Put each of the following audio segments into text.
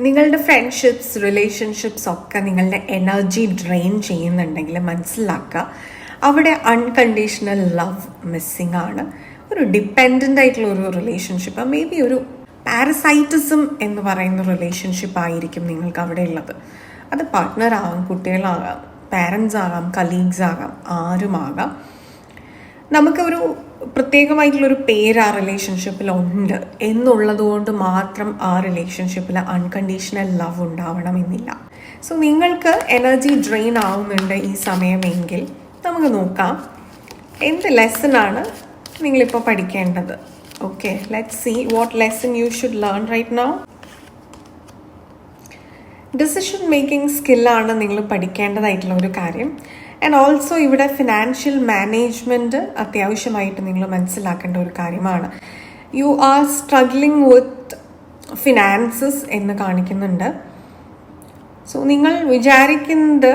നിങ്ങളുടെ friendships relationships ഒക്കെ നിങ്ങളുടെ എനർജി ഡ്രെയിൻ ചെയ്യുന്നുണ്ടെങ്കിൽ മനസ്സിലാക്കുക. അവിടെ അൺകണ്ടീഷണൽ ലവ് മിസ്സിങ് ആണ്. ഒരു ഡിപ്പെൻഡന്റ് ആയിട്ടുള്ള ഒരു റിലേഷൻഷിപ്പ് മേ ബി ഒരു പാരസൈറ്റിസം എന്ന് പറയുന്ന റിലേഷൻഷിപ്പ് ആയിരിക്കും നിങ്ങൾക്ക് അവിടെ ഉള്ളത്. അത് പാർട്ട്ണർ ആകാം കുട്ടികളാകാം പാരൻസ് ആകാം കലീഗ്സ് ആകാം ആരുമാകാം. നമുക്കൊരു പ്രത്യേകമായിട്ടുള്ളൊരു പേര് ആ റിലേഷൻഷിപ്പിൽ ഉണ്ട് എന്നുള്ളത് കൊണ്ട് മാത്രം ആ റിലേഷൻഷിപ്പിൽ അൺകണ്ടീഷണൽ ലവ് ഉണ്ടാവണമെന്നില്ല. സോ നിങ്ങൾക്ക് എനർജി ഡ്രെയിൻ ആവുന്നുണ്ട് ഈ സമയമെങ്കിൽ നമുക്ക് നോക്കാം. എന്ത് ലെസണാണ് നിങ്ങളിപ്പോൾ പഠിക്കേണ്ടത്? Okay let see what lesson you should learn right now decision making സ്കില്ലാണ് നിങ്ങൾ പഠിക്കേണ്ടതായിട്ടുള്ള ഒരു കാര്യം. ആൻഡ് ഓൾസോ ഇവിടെ ഫിനാൻഷ്യൽ മാനേജ്മെന്റ് അത്യാവശ്യമായിട്ട് നിങ്ങൾ മനസ്സിലാക്കേണ്ട ഒരു കാര്യമാണ്. You are struggling with finances എന്ന് കാണിക്കുന്നുണ്ട്. സോ നിങ്ങൾ വിചാരിക്കുന്നത്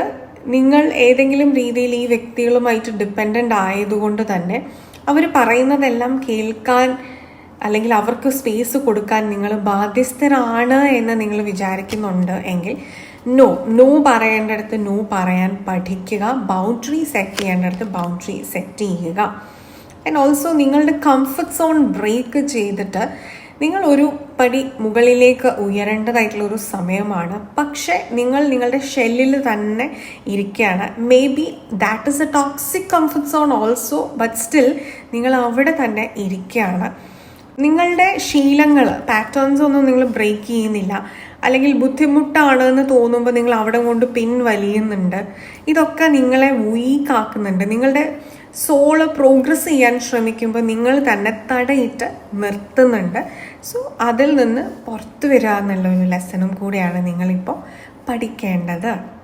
നിങ്ങൾ ഏതെങ്കിലും രീതിയിൽ ഈ വ്യക്തികളുമായിട്ട് ഡിപ്പെൻഡന്റ് ആയതുകൊണ്ട് തന്നെ അവർ പറയുന്നതെല്ലാം കേൾക്കാൻ അല്ലെങ്കിൽ അവർക്ക് സ്പേസ് കൊടുക്കാൻ നിങ്ങൾ ബാധ്യസ്ഥരാണ് എന്ന് നിങ്ങൾ വിചാരിക്കുന്നുണ്ട് എങ്കിൽ നോ നോ പറയേണ്ടടുത്ത് നോ പറയാൻ പഠിക്കുക. ബൗണ്ടറി സെറ്റ് ചെയ്യേണ്ടടുത്ത് ബൗണ്ടറി സെറ്റ് ചെയ്യുക. ആൻഡ് ഓൾസോ നിങ്ങളുടെ കംഫർട്ട് സോൺ ബ്രേക്ക് ചെയ്തിട്ട് നിങ്ങൾ ഒരു പടി മുകളിലേക്ക് ഉയരേണ്ടതായിട്ടുള്ള ഒരു സമയമാണ്. പക്ഷേ നിങ്ങൾ നിങ്ങളുടെ ഷെല്ലിൽ തന്നെ ഇരിക്കുകയാണ്. Maybe that is a toxic comfort zone also but still നിങ്ങൾ അവിടെ തന്നെ ഇരിക്കുകയാണ്. നിങ്ങളുടെ ശീലങ്ങൾ പാറ്റേൺസ് ഒന്നും നിങ്ങൾ ബ്രേക്ക് ചെയ്യുന്നില്ല. അല്ലെങ്കിൽ ബുദ്ധിമുട്ടാണ് എന്ന് തോന്നുമ്പോൾ നിങ്ങൾ അവിടെ കൊണ്ട് പിൻവലിയുന്നുണ്ട് ഇതൊക്കെ നിങ്ങളെ വീക്ക് ആക്കുന്നുണ്ട്. നിങ്ങളുടെ സോൾ പ്രോഗ്രസ് ചെയ്യാൻ ശ്രമിക്കുമ്പോൾ നിങ്ങൾ തന്നെ തടയിട്ട് നിർത്തുന്നുണ്ട്. സോ അതിൽ നിന്ന് പുറത്തു വരിക എന്നുള്ള ഒരു ലെസണും കൂടിയാണ് നിങ്ങളിപ്പോൾ പഠിക്കേണ്ടത്.